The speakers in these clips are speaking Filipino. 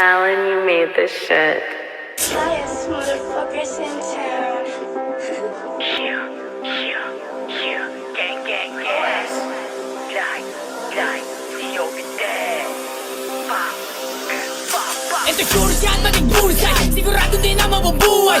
Alan, you made this shit. Highest motherfuckers in town. Gang, gang, gang. Light, light, see over there. Pop, pop, pop. Ito sure yan maging bullseye Sigurado din na mabubuhay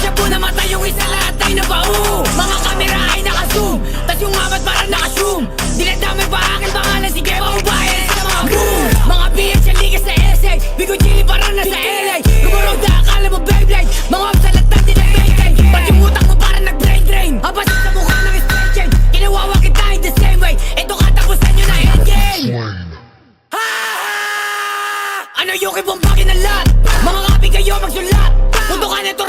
Hoy sa lahat ay naka-oo Mga kamera ay naka-zoom. Tas yung amat parang naka-zoom. Dinadamay pa aking pangalan Sige maubayan sa mga boom Mga BH ang liga sa SA Bigo chili parang nasa LA Lumarog na akala mo Beyblade Mga op sa latan din ang maintain Pag yung utak mo parang nag-brain drain Habasin sa mukha ng stretching Kinawawa kita in the same way. Ito katapusan nyo na endgame. Ha! Ano yung kibong bagay na lahat? Mga kapi kayo magsulat. Mundo ka na ito